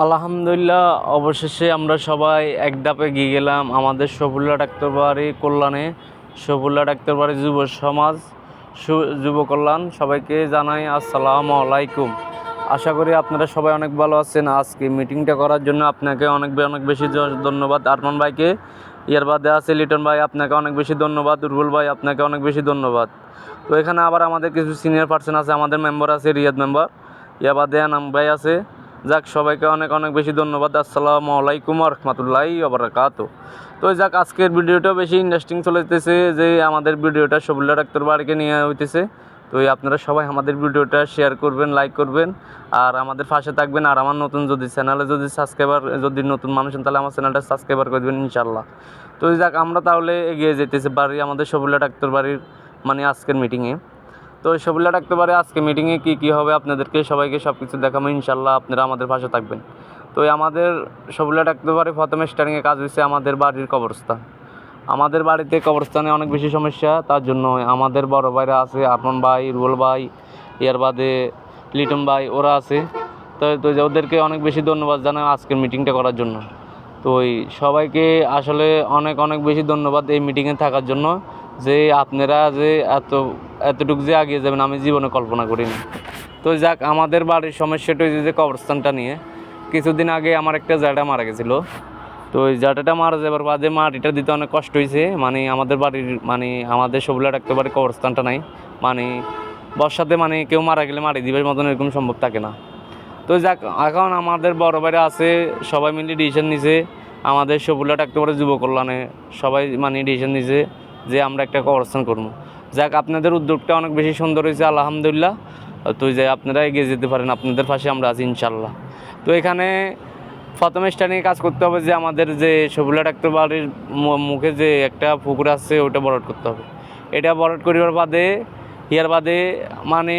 আলহামদুলিল্লাহ, অবশেষে আমরা সবাই এক ধাপে গিয়ে গেলাম আমাদের সবুল্লা ডাক্তারবাড়ি কল্যাণে। সবুল্লা ডাক্তারবাড়ি যুব সমাজ যুব কল্যাণ সবাইকে জানাই আসসালামু আলাইকুম। আশা করি আপনারা সবাই অনেক ভালো আছেন। আজকে মিটিংটা করার জন্য আপনাকে অনেক অনেক বেশি ধন্যবাদ। আরমান ভাইকে ইয়ার বাদে আছে লিটন ভাই, আপনাকে অনেক বেশি ধন্যবাদ। দুর্বল ভাই, আপনাকে অনেক বেশি ধন্যবাদ। তো এখানে আবার আমাদের কিছু সিনিয়র পার্সন আছে, আমাদের মেম্বার আছে, রিয়াদ মেম্বার ইয়া বাদে আনাম ভাই আছে। যাক, সবাইকে অনেক অনেক বেশি ধন্যবাদ। আসসালামু আলাইকুম রহমতুল্লাহি আবরাকাত তো যাক, আজকের ভিডিওটা বেশি ইন্টারেস্টিং চলেতেছে যে আমাদের ভিডিওটা সবুল্লা ডাক্তার বাড়িকে নিয়ে হইতেছে। তো আপনারা সবাই আমাদের ভিডিওটা শেয়ার করবেন লাইক করবেন, আর আমাদের পাশে থাকবেন। আর আমার নতুন যদি চ্যানেলে যদি সাবস্ক্রাইবার যদি নতুন মানুষ তাহলে আমার চ্যানেলটা সাবস্ক্রাইবার করে দেবেন ইনশাল্লাহ তো যাক, আমরা তাহলে এগিয়ে যেতেছি বাড়ি, আমাদের সবুল্লা ডাক্তার বাড়ির মানে আজকের মিটিংয়ে তো সবুল্লা ডাকতে পারে, আজকে মিটিংয়ে কী কী হবে আপনাদেরকে সবাইকে সব কিছু দেখাবো ইনশাল্লাহ আপনারা আমাদের পাশে থাকবেন। তো আমাদের সবুল্লা ডাকতে পারে, প্রথমে স্টার্টিংয়ে কাজ হয়েছে আমাদের বাড়ির কবরস্থান। আমাদের বাড়িতে কবরস্থানে অনেক বেশি সমস্যা, তার জন্য আমাদের বড় ভাইরা আছে আপন ভাই রুল ভাই, ইয়ার বাদে লিটন ভাই, ওরা আছে। তো তো ওদেরকে অনেক বেশি ধন্যবাদ জানাই আজকের মিটিংটা করার জন্য। তো ওই সবাইকে আসলে অনেক অনেক বেশি ধন্যবাদ এই মিটিংয়ে থাকার জন্য। যে আপনারা যে এত, এতটুকু যে এগিয়ে যাবেন, আমি জীবনে কল্পনা করিনি। তো যাক, আমাদের বাড়ির সমস্যাটা হয়েছে যে কবরস্থানটা নিয়ে। কিছুদিন আগে আমার একটা জায়গা মারা গেছিল। তো ওই জাটাটা মারা যাবার বাদে মাটিটা দিতে অনেক কষ্ট হয়েছে মানে আমাদের বাড়ির মানে আমাদের সবুলা রাখতে পারে কবরস্থানটা নাই। মানে বর্ষাতে মানে কেউ মারা গেলে মাটি দিবার মতন এরকম সম্ভব থাকে না। তো যাক, এখন আমাদের বড় বাইরে আছে, সবাই মিলে ডিসিশন নিছে। আমাদের সবুলা ডাকতে পারে যুব কল্যাণে সবাই মানে ডিসিশন নিছে। যে আমরা একটা কবরস্থান করব। যাক, আপনাদের উদ্যোগটা অনেক বেশি সুন্দর হয়েছে, আলহামদুলিল্লাহ। তো যে আপনারা এগিয়ে যেতে পারেন, আপনাদের পাশে আমরা আছি ইনশাল্লাহ তো এখানে প্রথমে স্টার্টিং কাজ করতে হবে যে আমাদের যে সবুলা ডাক্তার বাড়ির মুখে যে একটা পুকুর আছে, ওটা বরট করতে হবে। এটা বরট করিবার বাদে, ইয়ার বাদে মানে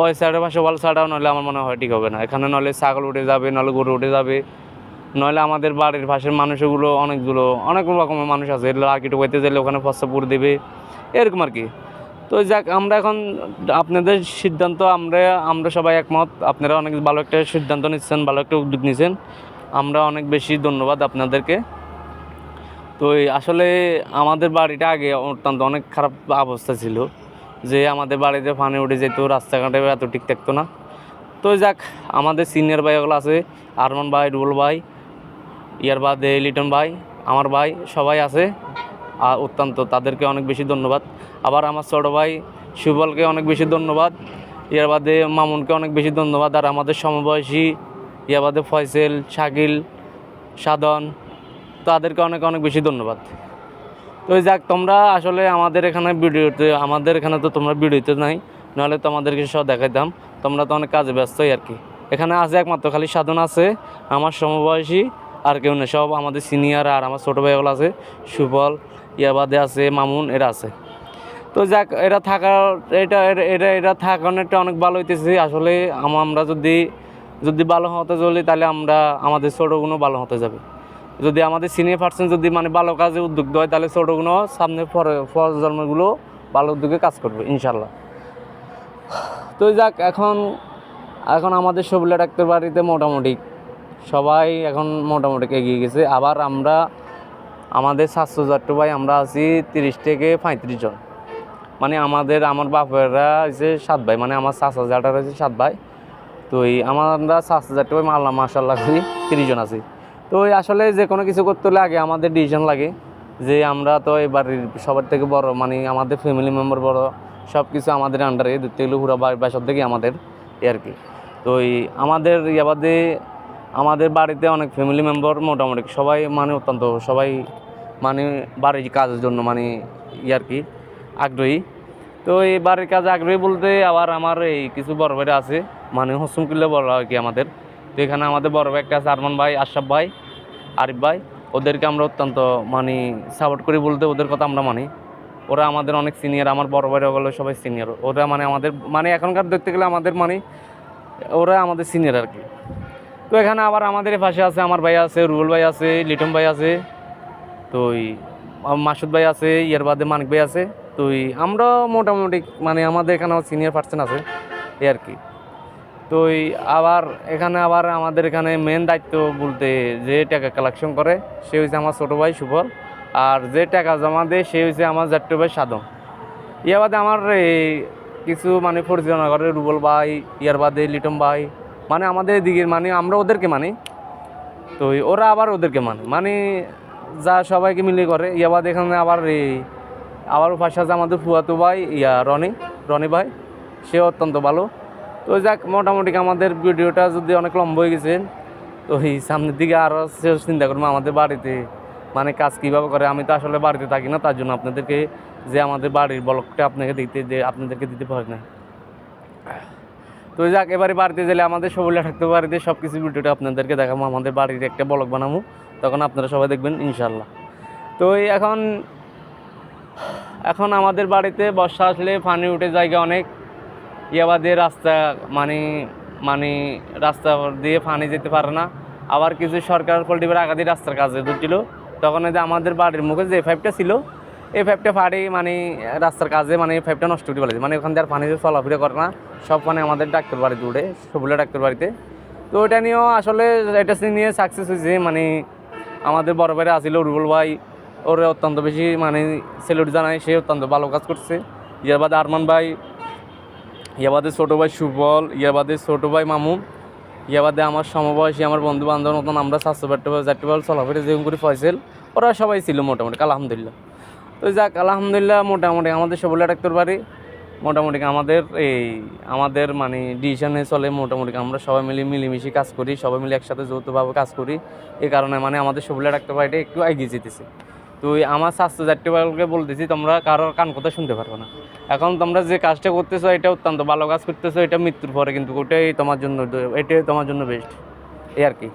ওই সাইডের পাশে ওয়াল ছাড়াও নইলে আমার মনে হয় ঠিক হবে না। এখানে নইলে ছাগল উঠে যাবে, নইলে গরু উঠে যাবে। নইলে আমাদের বাড়ির পাশের মানুষগুলো অনেকগুলো, অনেক রকমের মানুষ আছে। এগুলো আর কি ঢুকাইতে গেলে ওখানে ফসাপুর দেবে। এরকম আর কি। তো যাক, আমরা এখন আপনাদের সিদ্ধান্ত, আমরা আমরা সবাই একমত। আপনারা অনেক ভালো একটা সিদ্ধান্ত নিচ্ছেন, ভালো একটা উদ্যোগ নিচ্ছেন। আমরা অনেক বেশি ধন্যবাদ আপনাদেরকে। তো আসলে আমাদের বাড়িটা আগে অত্যন্ত অনেক খারাপ অবস্থা ছিল, যে আমাদের বাড়িতে পানি উঠে যেত, রাস্তাঘাটে এত ঠিক থাকতো না। তো যাক, আমাদের সিনিয়র ভাইগুলো আছে, আরমান ভাই, রুবল ভাই ইয়ার বাদে লিটন ভাই, আমার ভাই, সবাই আছে। আর অত্যন্ত, তাদেরকে অনেক বেশি ধন্যবাদ। আবার আমার ছোটো ভাই সুবলকে অনেক বেশি ধন্যবাদ। ইয়ার বাদে মামুনকে অনেক বেশি ধন্যবাদ। আর আমাদের সমবয়সী, ইয়ার বাদে ফয়সেল, শাকিল, সাধন, তাদেরকে অনেক অনেক বেশি ধন্যবাদ। তো যাক, তোমরা আসলে আমাদের এখানে ভিডিওতে, আমাদের এখানে তো তোমরা ভিডিওতে নাই, নাহলে তোমাদেরকে সব দেখাইতাম। তোমরা তো অনেক কাজে ব্যস্তই আর কি। এখানে আছে একমাত্র খালি সাধন আছে, আমার সমবয়সী আর কেউ নেই, সব আমাদের সিনিয়র আর আমার ছোটো ভাইগুলো আছে সুফল ইয়াবাদে আছে, মামুন, এরা আছে। তো যাক, এরা থাকার, এটা, এটা- এটা থাকানোটা অনেক ভালো হইতেছে। আসলে আমরা যদি যদি ভালো হতে চলি, তাহলে আমরা আমাদের ছোটোগুলো ভালো হতে যাবে। যদি আমাদের সিনিয়র পার্সন যদি মানে ভালো কাজে উদ্যোগ দেয়, তাহলে ছোটোগুলো সামনে পরে, প্রজন্মগুলো ভালো উদ্যোগে কাজ করবে ইনশাল্লাহ তো যাক, এখন এখন আমাদের সবুলা ডাক্তার বাড়িতে মোটামুটি সবাই এখন মোটামুটি এগিয়ে গেছে। আবার আমরা, আমাদের স্বাস্থ্য ভাই, আমরা আছি তিরিশ থেকে পঁয়ত্রিশ জন। মানে আমাদের, আমার বাপেরা হচ্ছে সাত ভাই মানে আমার চাচা জাটার হচ্ছে সাত ভাই। তো এই আমরা স্বাস্থ্য ভাই মাল্লা মাসাল্লাহ করি, তিরিশ জন আছি। তো আসলে যে কোনো কিছু করতে হলে আগে আমাদের ডিসিশন লাগে যে আমরা তো এই বাড়ির সবার থেকে বড় মানে আমাদের ফ্যামিলি মেম্বার বড় সব কিছু আমাদের আন্ডারে ধরতে গেলে পুরো বাসার থেকে আমাদের আর কি। তো এই আমাদের ইয়াবাদে আমাদের বাড়িতে অনেক ফ্যামিলি মেম্বার মোটামুটি সবাই মানে অত্যন্ত সবাই মানে বাড়ির কাজের জন্য মানে ই আর কি, আগ্রহী। তো এই বাড়ির কাজে আগ্রহী বলতে আবার আমার এই কিছু বড় ভাইরা আছে মানে হসুম কিল্লে বড় আর কি আমাদের। তো এখানে আমাদের বড় ভাই একটা আছে, আরমান ভাই, আশরাফ ভাই, আরিফ ভাই। ওদেরকে আমরা অত্যন্ত মানে সাপোর্ট করি বলতে ওদের কথা আমরা মানি। ওরা আমাদের অনেক সিনিয়র আমার বড় ভাইরা ওগুলো সবাই সিনিয়র ওরা মানে আমাদের মানে এখনকার দেখতে গেলে আমাদের মানে ওরা আমাদের সিনিয়র আর কি। তো এখানে আবার আমাদের পাশে আছে, আমার ভাই আছে, রুবেল ভাই আছে, লিটন ভাই আছে, তো মাসুদ ভাই আছে, ইয়ার বাদে মানিক ভাই আছে, তো ওই, আমরা মোটামুটি মানে আমাদের এখানে সিনিয়র পার্সন আছে, এই আর কি। তো আবার এখানে আবার আমাদের এখানে মেন দায়িত্ব বলতে যে টাকা কালেকশন করে, সে হচ্ছে আমার ছোটো ভাই সুফল, আর যে টাকা জমা দেয়, সে হচ্ছে আমার জাট্টু ভাই সাধন ইয়া বাদে আমার কিছু মানে পরিচালনা করে রুবল ভাই, ইয়ার বাদে লিটন ভাই মানে আমাদের দিকে মানে আমরা ওদেরকে মানি। তো ওরা আবার ওদেরকে মানে। মানে যা সবাইকে মিলে করে। ইয়াবাদ এখানে আবার এই, আবার পাশে আছে আমাদের ফুয়াতো ভাই, ইয়া রনি রনি ভাই, সে অত্যন্ত ভালো। তো যাক, মোটামুটি আমাদের ভিডিওটা যদি অনেক লম্বা হয়ে গেছে, তো এই সামনের দিকে আরও চিন্তা করব আমাদের বাড়িতে মানে কাজ কীভাবে করে। আমি তো আসলে বাড়িতে থাকি না, তার জন্য আপনাদেরকে যে আমাদের বাড়ির ব্লকটা আপনাকে দিতে, যে আপনাদেরকে দিতে পারি না তো যাক, এবারে বাড়িতে গেলে আমাদের সবুল্লা থাকতে বাড়িতে সব কিছু ভিডিওটা আপনাদেরকে দেখাবো, আমাদের বাড়ির একটা ব্লক বানাবো, তখন আপনারা সবাই দেখবেন ইনশাল্লাহ তো এখন এখন আমাদের বাড়িতে বর্ষা আসলে পানি উঠে জায়গা অনেক ইয়াবাদের রাস্তা মানে মানে রাস্তা দিয়ে পানি যেতে পারে না। আবার কিছু সরকার পল্টিবার আগাদি রাস্তার কাজে ধরছিল তখন যে আমাদের বাড়ির মুখে যে ফাইভটা ছিল এই পাইপটা ফাড়ি মানে রাস্তার কাজে মানে এই পাইপটা নষ্ট করে ফেলেছে। মানে ওখান থেকে আর পানি চলাফেরা করে না। সব মানে আমাদের ডাক্তার বাড়িতে উঠে সবুলা ডাক্তার বাড়িতে। তো ওটা নিয়েও আসলে এটা নিয়ে সাকসেস হয়েছে মানে আমাদের বড় ভাইরা আসিল রুবুল ভাই। ওর অত্যন্ত বেশি মানে সেলুট জানায়, সে অত্যন্ত ভালো কাজ করছে। ইয়ার বাদে আরমান ভাই ইয়াবাদে ছোটো ভাই সুবল ইয়াবাদে ছোটো ভাই মামু। ইয়াবাদে আমার সমবয়সী, আমার বন্ধু বান্ধব মতন আমরা স্বাস্থ্য ব্যাট্টে চারটেবাল চলাফেরা যেরকম করে ফয়সেল, ওরা সবাই ছিল মোটামুটি আলহামদুলিল্লাহ। তো যাক, আলহামদুলিল্লাহ মোটামুটি আমাদের সবুল্লা ডাক্তার বাড়ি। মোটামুটি আমাদের এই আমাদের মানে ডিসিশনে চলে মোটামুটি। আমরা সবাই মিলে মিলেমিশে কাজ করি, সবাই মিলে একসাথে যৌথভাবে কাজ করি। এই কারণে মানে আমাদের সবুল্লা ডাক্তার বাড়িটা একটু এগিয়ে যেতেছে। তো আমার স্বাস্থ্য যাত্রীবালকে বলতেছি, তোমরা কারোর কান কথা শুনতে পারবে না। এখন তোমরা যে কাজটা করতেছো, এটা অত্যন্ত ভালো কাজ করতেছো, এটা মৃত্যুর পরে কিন্তু ওটাই তোমার জন্য, এটাই তোমার জন্য বেস্ট এই আর কি।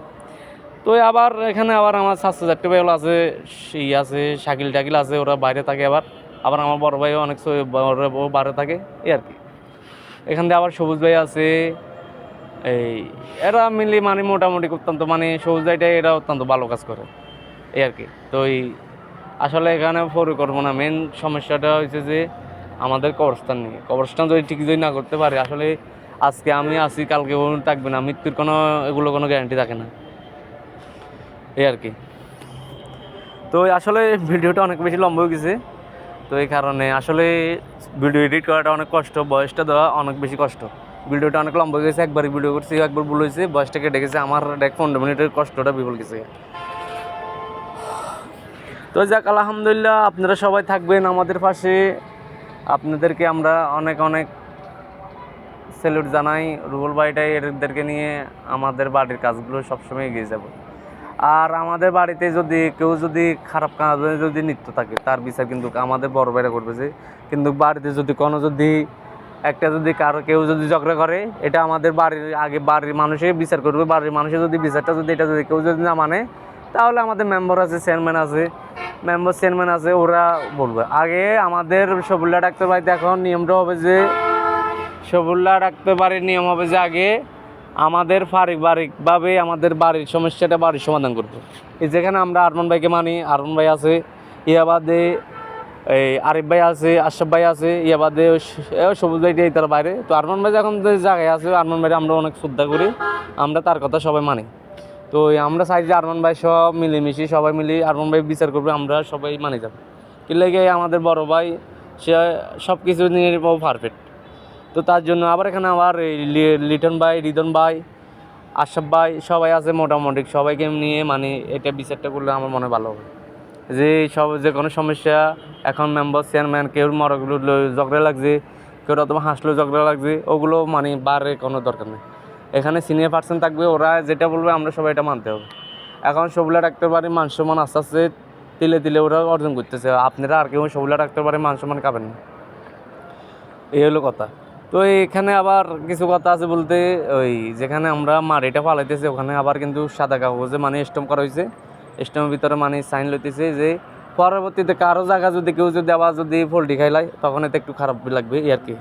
তো আবার এখানে আবার আমার স্বাস্থ্য যাত্রীবাহী আছে সেই আছে, শাকিল টাকিল আছে, ওরা বাইরে থাকে আবার। আবার আমার বড় ভাইও অনেক বাইরে থাকে, এই আর কি। এখান থেকে আবার সবুজ ভাই আছে, এই এরা মিলি মানে মোটামুটি অত্যন্ত মানে সবুজ ভাইটা এরা অত্যন্ত ভালো কাজ করে, এই আর কি। তো এই আসলে এখানে পরিকল্পনা মেন সমস্যাটা হয়েছে যে আমাদের কবরস্থান নিয়ে। কবরস্থান যদি ঠিক যদি না করতে পারে, আসলে আজকে আমি আছি, কালকে থাকবে না, মৃত্যুর কোনো, এগুলো কোনো গ্যারান্টি থাকে না। এই আর কি। তো আসলে ভিডিওটা অনেক বেশি লম্বা হয়ে গেছে। তো এই কারণে আসলে ভিডিও এডিট করাটা অনেক কষ্ট, বয়সটা দেওয়া অনেক বেশি কষ্ট। ভিডিওটা অনেক লম্বা হয়ে গেছে একবার ভিডিও করছি, একবার ভুল হয়েছে, বয়সটা কেটে গেছে, আমার দেখ পনেরো মিনিটের কষ্টটা বিফল গেছে। তো যাক, আলহামদুলিল্লাহ, আপনারা সবাই থাকবেন আমাদের পাশে। আপনাদেরকে আমরা অনেক অনেক স্যালুট জানাই। রুবল ভাইটাই এদেরকে নিয়ে আমাদের বাড়ির কাজগুলো সবসময় এগিয়ে যাব। আর আমাদের বাড়িতে যদি কেউ যদি খারাপ কাজে যদি নৃত্য থাকে, তার বিচার কিন্তু আমাদের বড় ভাইরা করবে যে, কিন্তু বাড়িতে যদি কোনো যদি, একটা যদি কারও কেউ যদি ঝগড়া করে, এটা আমাদের বাড়ির আগে বাড়ির মানুষে বিচার করবে। বাড়ির মানুষের যদি বিচারটা যদি, এটা যদি কেউ যদি না মানে তাহলে আমাদের মেম্বার আছে চেয়ারম্যান আছে। মেম্বার চেয়ারম্যান আছে, ওরা বলবে। আগে আমাদের সবুল্লা ডাক্তার বাড়িতে এখন নিয়মটা হবে যে, সবুল্লা ডাক্তার বাড়ির নিয়ম হবে যে আগে আমাদের পারিবারিকভাবে আমাদের বাড়ির সমস্যাটা বাড়ির সমাধান করব। এই যেখানে আমরা আরমান ভাইকে মানি, আরমান ভাই আছে ইয়াবাদে এই আরিফ ভাই আছে, আশরাফ ভাই আছে ইয়াবাদে সবুজ ভাই এই তার বাইরে। তো আরমান ভাই যখন যে জায়গায় আছে, আরমান ভাই আমরা অনেক শ্রদ্ধা করি, আমরা তার কথা সবাই মানি। তো আমরা চাই যে আরমান ভাই সব মিলেমিশে সবাই মিলে আরমান ভাই বিচার করবে, আমরা সবাই মানি যাব। কি আমাদের বড় ভাই, সে সব কিছু নিয়ে পারফেক্ট তো তার জন্য আবার এখানে আবার লিটন ভাই, রিদন ভাই আশাফ ভাই সবাই আছে মোটামুটি। সবাইকে নিয়ে মানে এটা বিচারটা করলে আমার মনে ভালো হবে। যে সব, যে কোনো সমস্যা, এখন মেম্বার চেয়ারম্যান কেউ মরগুলো ঝগড়া লাগছে, কেউ অথবা হাসলো, ঝগড়া লাগছে, ওগুলো মানে বারে কোনো দরকার নেই। এখানে সিনিয়র পার্সন থাকবে, ওরা যেটা বলবে আমরা সবাই এটা মানতে হবে। এখন সবুলা ডাক্তার বাড়ি মান সম্মান আস্তে আস্তে তিলে তিলে ওরা অর্জন করতেছে। আপনারা আর কেউ সবুলা ডাক্তার বাড়ি মান সম্মান খাবেন না। এই হলো কথা। তো এখানে আবার কিছু কথা আছে বলতে, ওই যেখানে আমরা মাড়িটা পালাইতেছি ওখানে আবার কিন্তু সাদা কাগজে মানে স্টম্প করা হয়েছে। স্টমের ভিতরে মানে সাইন লইতেছে যে, পরবর্তীতে কারও জায়গা যদি কেউ যদি আবার যদি ফোল্টি খাইলায়, তখন এতে একটু খারাপ লাগবে আর কি।